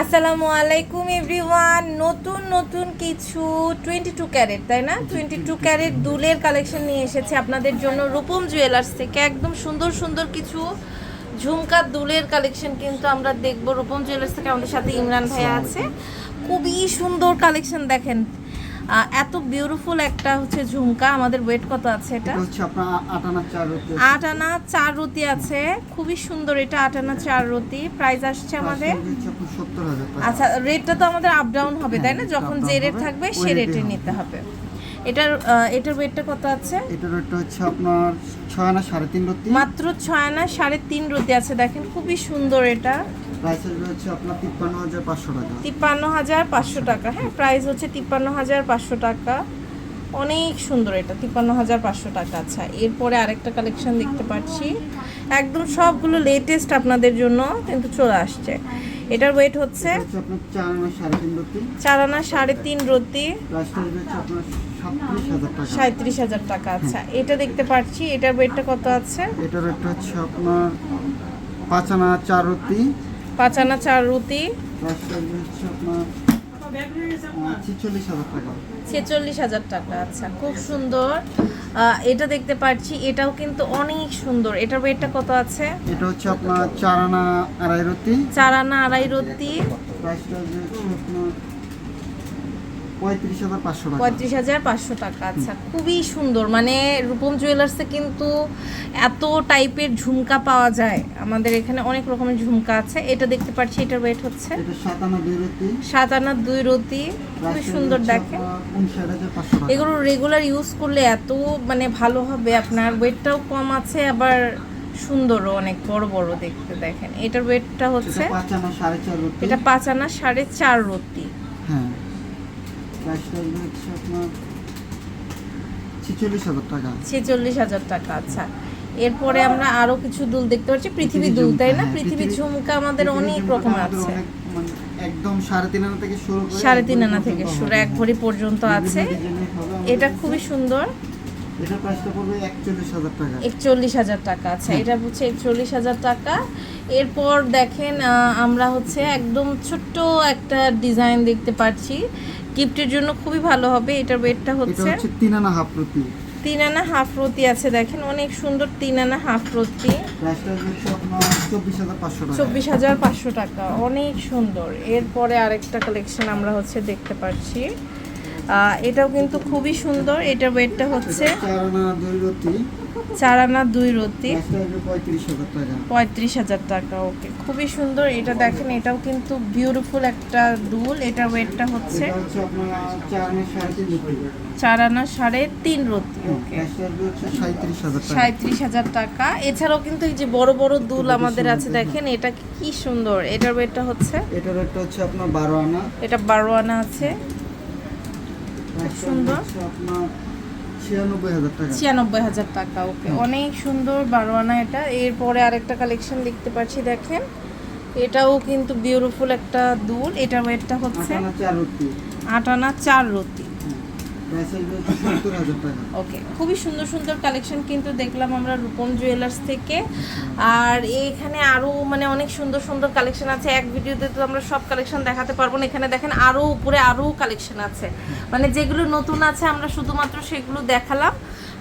আসসালামু আলাইকুম এভরিওয়ান। নতুন নতুন কিছু টোয়েন্টি টু ক্যারেট, তাই না? টোয়েন্টি টু ক্যারেট দুলের কালেকশন নিয়ে এসেছে আপনাদের জন্য রূপম জুয়েলার্স থেকে। একদম সুন্দর সুন্দর কিছু ঝুমকা দুলের কালেকশন কিন্তু আমরা দেখব রূপম জুয়েলার্স থেকে। আমাদের সাথে ইমরান ভাইয়া আছে। খুবই সুন্দর কালেকশন দেখেন। এত বিউটিফুল একটা হচ্ছে ঝুমকা। আমাদের ওয়েট কত আছে এটা? আট আনা চার রুটি আছে। খুবই সুন্দর এটা আট আনা চার রুটি। প্রাইস আসছে আমাদের? আচ্ছা রেটটা তো আমাদের আপ ডাউন হবে তাই না? হ্যাঁ, যখন যে রেট থাকবে সে রেটে নিতে হবে। এটার এটার ওয়েটটা কত আছে? এটার রেটটা হচ্ছে আপনার ছয় আনা সাড়ে তিন মাত্র ছয় আনা সাড়ে তিন রুটি আছে। দেখেন খুবই সুন্দর এটা। প্রাইস হচ্ছে আপনার তিপ্পান্ন হাজার পাঁচশো টাকা। তিপ্পান্ন হাজার পাঁচশো টাকা হ্যাঁ প্রাইস হচ্ছে তিপ্পান্ন হাজার পাঁচশো টাকা। অনেক সুন্দর এটা তিপ্পান্ন হাজার পাঁচশো টাকা। আচ্ছা এরপরে আরেকটা কালেকশন দেখতে পাচ্ছি। একদম সবগুলো লেটেস্ট আপনাদের জন্য কিন্তু চলে আসছে। এটার ওয়েট হচ্ছে চার আনা সাড়ে তিন টাকা। সাঁত্রিশ হাজার টাকা আচ্ছা এটা দেখতে পাচ্ছি এটার ওয়েটটা কত আছে? এটার রেটটা হচ্ছে আপনার পাঁচ আনা চার রুটি পাঁচ আনা চার রুটি। ছিচল্লিশ হাজার টাকা। আচ্ছা খুব সুন্দর। আহ, এটা দেখতে পাচ্ছি এটাও কিন্তু অনেক সুন্দর। এটার ওয়েটটা কত আছে? এটা হচ্ছে আপনার চার আনা আড়াই রুটি। চার আনা আড়াই রুটি প্রাইসটা আসবে হচ্ছে আপনার পঁয়ত্রিশ হাজার পাঁচশো টাকা। আচ্ছা খুবই সুন্দর। মানে রূপম জুয়েলার্সে কিন্তু এত টাইপের ঝুমকা পাওয়া যায়। আমাদের এখানে অনেক রকমের ঝুমকা আছে। এটা দেখতে পাচ্ছি এটার ওয়েট হচ্ছে সাত আনা দুই রুটি খুবই সুন্দর টাকা। এগুলো রেগুলার ইউজ করলে এত মানে ভালো হবে। আপনার ওয়েটটাও কম আছে আবার সুন্দরও অনেক বড় বড় দেখতে দেখেন। এটার ওয়েটটা হচ্ছে এটা পাঁচ আনা সাড়ে চার রতি। ছিচল্লিশ হাজার টাকা ছেচল্লিশ হাজার টাকা আচ্ছা এরপরে আমরা আরও কিছু দুল দেখতে পাচ্ছি পৃথিবী দুল তাই না হ্যাঁ, পৃথিবী ঝুমকা আমাদের অনেক রকম আছে মানে একদম সাড়ে তিন আনা থেকে শুরু সাড়ে তিন আনা থেকে শুরু এক হ্যাঁ। ভরি পর্যন্ত আছে এটা খুবই সুন্দর এটার প্রাইসটা পড়বে একচল্লিশ হাজার টাকা একচল্লিশ হাজার টাকা আচ্ছা এটা হচ্ছে হাজার টাকা এরপর দেখেন আমরা হচ্ছে একদম ছোট্ট একটা ডিজাইন দেখতে পাচ্ছি গিফটের জন্য খুবই ভালো হবে এটার ওয়েটটা হচ্ছে তিন আনা হাফ রুটি। তিন আনা হাফ রতি আছে দেখেন অনেক সুন্দর তিন আনা হাফ রতি চব্বিশ হাজার পাঁচশো টাকা। অনেক সুন্দর। এরপরে আরেকটা কালেকশন আমরা হচ্ছে দেখতে পাচ্ছি। এটাও কিন্তু খুবই সুন্দর। এটার ওয়েটটা হচ্ছে এটা চার আনা দুই রতি পঁয়ত্রিশ হাজার টাকা ওকে। খুবই সুন্দর। এটা দেখেন এটাও কিন্তু বিউটিফুল একটা দুল। এটার ওয়েটটা হচ্ছে এটা চার আনা সাড়ে তিন রতি ওকে। সাঁত্রিশ হাজার টাকা। এছাড়াও কিন্তু এই যে বড় বড় দুল আমাদের আছে দেখেন। এটা কি সুন্দর। এটার ওয়েটটা হচ্ছে? এটার একটা হচ্ছে আপনার বারো আনা। এটা বারো আনা আছে। সুন্দর। ছিয়ানব্বই হাজার টাকা ওকে। অনেক সুন্দর বারো আনা এটা। এরপরে আরেকটা কালেকশন দেখতে পাচ্ছি দেখেন। এটাও কিন্তু বিউটিফুল একটা দুল। এটার ওয়েটটা হচ্ছে আট আনা চার রতি প্রাইস আসবে হচ্ছে সত্তর হাজার টাকা ওকে খুবই সুন্দর সুন্দর কালেকশন কিন্তু দেখলাম আমরা রূপম জুয়েলার্স থেকে। আর এখানে আরও মানে অনেক সুন্দর সুন্দর কালেকশন আছে। এক ভিডিওতে তো আমরা সব কালেকশন দেখাতে পারব না। এখানে দেখেন আরও উপরে আরও কালেকশন আছে। মানে যেগুলো নতুন আছে, আমরা শুধুমাত্র সেগুলো দেখালাম।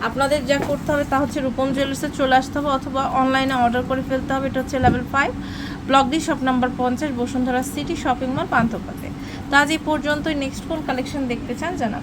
আপনাদের যা করতে হবে তা হচ্ছে রূপম জুয়েলার্সে চলে আসতে হবে অথবা অনলাইনে অর্ডার করে ফেলতে হবে। এটা হচ্ছে level five block D shop number পঞ্চাশ, বসুন্ধরা সিটি শপিং মল পান্থপাতে তো আজ এই পর্যন্তই। নেক্সট কোন কালেকশন দেখতে চান জানান